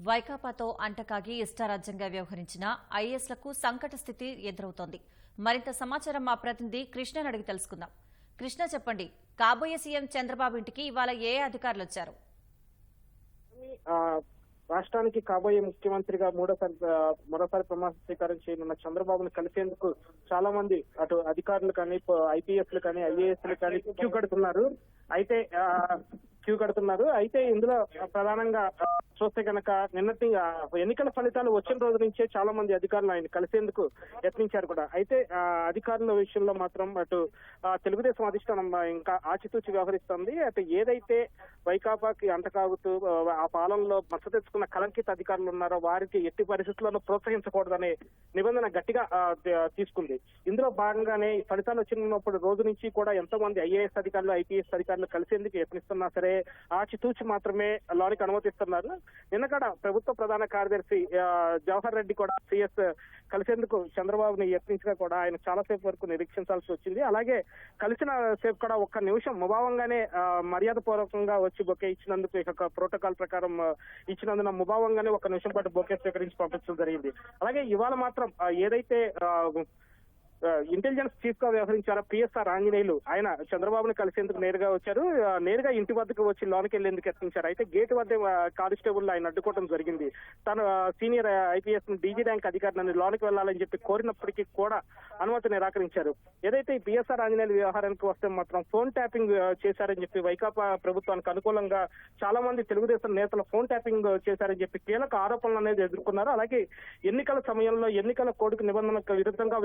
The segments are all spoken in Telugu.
వైకాపాతో అంటకాగి ఇష్టారాజ్యంగా వ్యవహరించిన ఐఏఎస్లకు సంకట స్థితి ఎదురవుతోంది. మరింత సమాచారం మా ప్రతినిధి కృష్ణను అడిగి తెలుసుకుందాం. కృష్ణ చెప్పండి. కాబోయే సీఎం చంద్రబాబు ఇంటికి ఇవాళ ఏ అధికారులు వచ్చారు? ఆ, రాష్ట్రానికి కాబోయే ముఖ్యమంత్రిగా మూడోసారి మరోసారి ప్రమాణ స్వీకారం చేయనున్న చంద్రబాబును కలిసేందుకు చాలా మంది అటు అధికారులు కానీ ఐపీఎస్లు కానీ ఐఏఎస్లు కానీ క్యూ కడుతున్నారు. అయితే క్యూ కడుతున్నారు అయితే ఇందులో ప్రధానంగా చూస్తే కనుక నిన్నటి ఎన్నికల ఫలితాలు వచ్చిన రోజు నుంచే చాలా మంది అధికారులు ఆయన కలిసేందుకు యత్నించారు కూడా. అయితే అధికారుల విషయంలో మాత్రం అటు తెలుగుదేశం అధిష్టానం ఇంకా ఆచితూచి వ్యవహరిస్తుంది. అయితే ఏదైతే వైకాపాకి అంటకాగుతూ ఆ, పాలనలో మచ్చ తెచ్చుకున్న కలంకిత అధికారులు ఉన్నారో వారికి ఎట్టి పరిస్థితులను ప్రోత్సహించకూడదనే నిబంధన గట్టిగా తీసుకుంది. ఇందులో భాగంగానే ఫలితాలు వచ్చినప్పుడు రోజు నుంచి కూడా ఎంతో మంది ఐఏఎస్ అధికారులు ఐపీఎస్ అధికారులు కలిసేందుకు యత్నిస్తున్నా సరే ఆచితూచి మాత్రమే లోనికి అనుమతిస్తున్నారు. నిన్నకడ ప్రభుత్వ ప్రధాన కార్యదర్శి జవహర్ రెడ్డి కూడా సిఎస్ కలిసేందుకు చంద్రబాబుని యత్నించగా కూడా ఆయన చాలాసేపు వరకు నిరీక్షించాల్సి వచ్చింది. అలాగే కలిసిన సేపు కూడా ఒక్క నిమిషం ముభావంగానే మర్యాద పూర్వకంగా వచ్చి బొకే ఇచ్చినందుకు ఇక ప్రోటోకాల్ ప్రకారం ఇచ్చినందున ముభావంగానే ఒక నిమిషం పాటు బొకే స్వీకరించి పంపించడం జరిగింది. అలాగే ఇవాళ మాత్రం ఏదైతే ఇంటెలిజెన్స్ చీఫ్గా వ్యవహరించారో? పిఎస్ఆర్ ఆంజనేయులు. ఆయన చంద్రబాబును కలిసేందుకు నేరుగా వచ్చారు. నేరుగా ఇంటి వద్దకు వచ్చి లోనికి వెళ్ళేందుకు యత్నించారు. అయితే గేట్ వద్ద కానిస్టేబుల్ ఆయన అడ్డుకోవడం జరిగింది. తను సీనియర్ ఐపీఎస్ డీజీ ర్యాంక్ నన్ను లోనికి వెళ్ళాలని చెప్పి కోరినప్పటికీ కూడా అనుమతి నిరాకరించారు. ఏదైతే ఈ పిఎస్ఆర్ ఆంజనేయులు వ్యవహారానికి వస్తే మాత్రం ఫోన్ ట్యాపింగ్ చేశారని చెప్పి వైకాపా ప్రభుత్వానికి అనుకూలంగా చాలా మంది తెలుగుదేశం నేతలు ఫోన్ ట్యాపింగ్ చేశారని చెప్పి కీలక ఆరోపణలు అనేది ఎదుర్కొన్నారు. అలాగే ఎన్నికల సమయంలో ఎన్నికల కోడ్కు నిబంధనలకు విరుద్ధంగా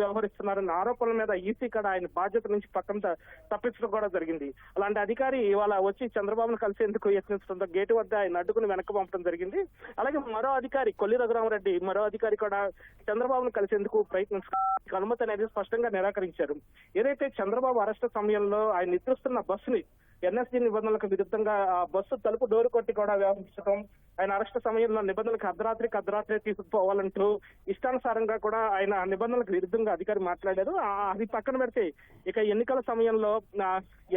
వ్యవహరిస్తున్నారన్న ఆరోపణల మీద ఈసీ కూడా ఆయన బాధ్యత నుంచి పక్కన తప్పించడం కూడా జరిగింది. అలాంటి అధికారి ఇవాళ వచ్చి చంద్రబాబును కలిసేందుకు యత్నించడంతో గేటు వద్ద ఆయన అడ్డుకుని వెనక్కి పంపడం జరిగింది. అలాగే మరో అధికారి కొల్లి రఘురామరెడ్డి మరో అధికారి కూడా చంద్రబాబును కలిసేందుకు ప్రయత్నించడానికి అనుమతి అనేది స్పష్టంగా నిరాకరించారు. ఏదైతే చంద్రబాబు అరెస్ట్ సమయంలో ఆయన నిద్రిస్తున్న బస్సుని ఎన్ఎస్జీ నిబంధనలకు విరుద్ధంగా ఆ బస్సు తలుపు డోరు కొట్టి కూడా వ్యవహరించడం ఆయన అరెస్ట్ సమయంలో నిబంధనలకు అర్ధరాత్రికి అర్ధరాత్రి తీసుకుపోవాలంటూ ఇష్టానుసారంగా కూడా ఆయన నిబంధనలకు విరుద్ధంగా అధికారి మాట్లాడారు. అది పక్కన పెడితే ఇక ఎన్నికల సమయంలో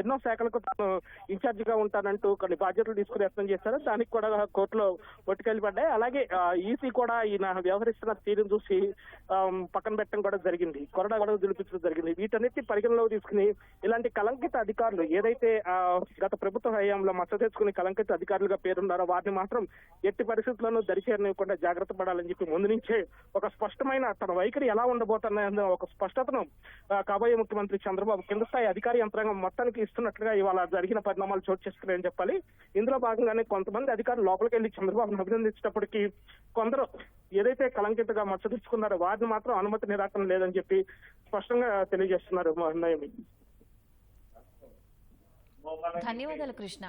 ఎన్నో శాఖలకు తాను ఇన్ఛార్జ్గా ఉంటానంటూ కొన్ని బాధ్యతలు తీసుకుని యత్నం చేశారు. దానికి కూడా కోర్టులో ఒట్టుకెళ్ళి పడ్డాయి. అలాగే ఈసీ కూడా ఈయన వ్యవహరిస్తున్న తీరును చూసి పక్కన పెట్టడం కూడా జరిగింది. కొరడా గొడవ దులిపించడం జరిగింది. వీటన్నిటి పరిగణలోకి తీసుకుని ఇలాంటి కలంకిత అధికారులు ఏదైతే గత ప్రభుత్వ హయాంలో మచ్చ తెచ్చుకుని కలంకిత అధికారులుగా పేరున్నారో వారిని మాత్రం ఎట్టి పరిస్థితుల్లోనూ దరిచేరనివ్వకుండా జాగ్రత్త పడాలని చెప్పి ముందు నుంచే ఒక స్పష్టమైన తన వైఖరి ఎలా ఉండబోతున్న ఒక స్పష్టతను కాబోయే ముఖ్యమంత్రి చంద్రబాబు కింద స్థాయి అధికార యంత్రాంగం మొత్తానికి ఇస్తున్నట్లుగా ఇవాళ జరిగిన పరిణామాలు చోటు చేసుకున్నాయని చెప్పాలి. ఇందులో భాగంగానే కొంతమంది అధికారులు లోపలికి వెళ్ళి చంద్రబాబును అభినందించినప్పటికీ కొందరు ఏదైతే కలంకితగా మచ్చదించుకున్నారో వారిని మాత్రం అనుమతి నిరాకరణ లేదని చెప్పి స్పష్టంగా తెలియజేస్తున్నారు మా ధన్యవాదాలు కృష్ణ.